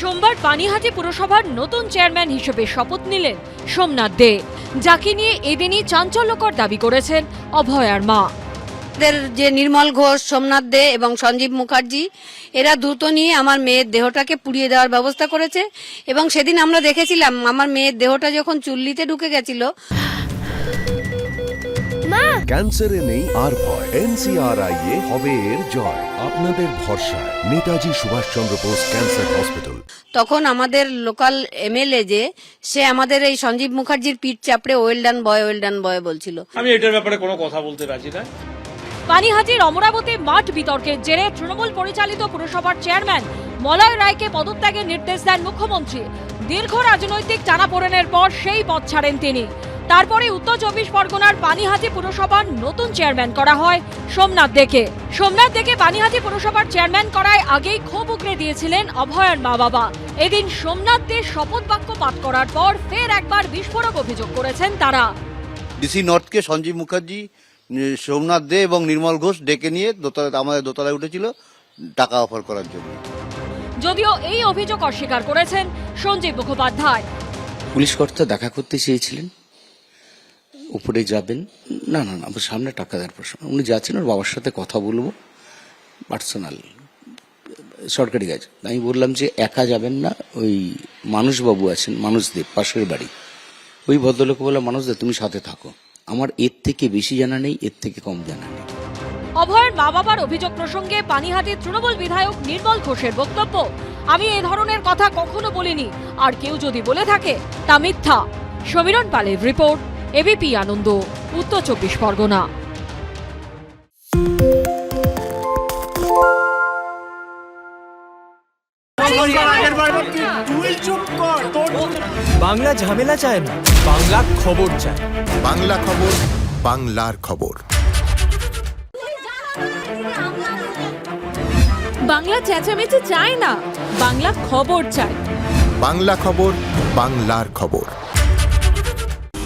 সোমবার পানিহাটি পুরসভার নতুন চেয়ারম্যান হিসেবে শপথ নিলেন সোমনাথ দে, যাকে নিয়ে এদিনই চাঞ্চল্যকর দাবি করেছেন অভয়ার মা যে নির্মল ঘোষ, সোমনাথ দে এবং সঞ্জীব মুখার্জি, এরা দ্রুত নিয়ে আমার মেয়ের দেহটাকে পুড়িয়ে দেওয়ার ব্যবস্থা করেছে এবং সেদিন আমরা দেখেছিলাম আমার মেয়ের দেহটা যখন চুল্লিতে ঢুকে গেছিল ক্যান্সারে নেই আর ভয়। এনসিআরআই এ হবে এর জয়। আপনাদের ভরসা নেতাজি সুভাষচন্দ্র বোস ক্যান্সার হসপিটাল। তখন আমাদের লোকাল এমএলএ যে সে আমাদের এই সঞ্জীব মুখার্জির পিঠ চাপড়ে ওয়েল ডান বয় ওয়েল ডান বয় বলছিল। আমি এটার ব্যাপারে কোনো কথা বলতে রাজি না। পানিহাটির অমরাবতী মাঠ বিতর্কের জেরে তৃণমূল পরিচালিত পুরসভার চেয়ারম্যান মলয় রায়কে পদত্যাগের নির্দেশ দেন মুখ্যমন্ত্রী। দীর্ঘ রাজনৈতিক টানাপোড়েনের পর সেই পদ ছাড়েন তিনি। তারপরে উত্তর চব্বিশ পরগনার পানিহাটি পুরসভার নতুন চেয়ারম্যান করা হয় সোমনাথ দেকে সোমনাথ দেখে পানিহাটি পুরসভার চেয়ারম্যান করায় আগেই ক্ষোভ উগরে দিয়েছিলেন অভয়ার মা বাবা এদিন সোমনাথ দে শপথ বাক্য পাঠ করার পর ফের একবার বিস্ফোরক অভিযোগ করেছেন তারা। ডিসি নর্থকে সঞ্জীব মুখার্জি সোমনাথ দে এবং নির্মল ঘোষ ডেকে নিয়ে দোতলা আমাদের দোতলায় উঠেছিল টাকা অফার করার জন্য। যদিও এই অভিযোগ অস্বীকার করেছেন সঞ্জীব মুখোপাধ্যায়। পুলিশ কর্তা দেখা করতে চেয়েছিলেন। উপরে যাবেন। না না না সামনে টাকা দেওয়ার প্রশ্ন। উনি যাচ্ছেন, ওর বাবার সাথে কথা বলব। পার্সোনাল। সরকারি কাজ। আমি বললাম যে একা যাবেন না, ওই মানুষবাবু আছেন, মানুষদেব, পাশের বাড়ি। ওই ভদ্রলোক বললাম মানুষদেব, তুমি সাথে থাকো। আমার এর থেকে বেশি জানা নেই, এর থেকে কম জানা নেই। অভয়ের মা বাবার অভিযোগ প্রসঙ্গে পানিহাটির তৃণমূল বিধায়ক নির্মল ঘোষের বক্তব্য। আমি এ ধরনের কথা কখনো বলিনি। আর কেউ যদি বলে থাকে, তা মিথ্যা। সমীরণ পালের রিপোর্ট। এবিপি আনন্দ উত্তর চব্বিশ পরগনা। বাংলা ঝামেলা চায় না বাংলা খবর চায়। বাংলা খবর বাংলার খবর। বাংলা চেঁচামেচি চায় না বাংলা খবর চায়। বাংলা খবর বাংলার খবর।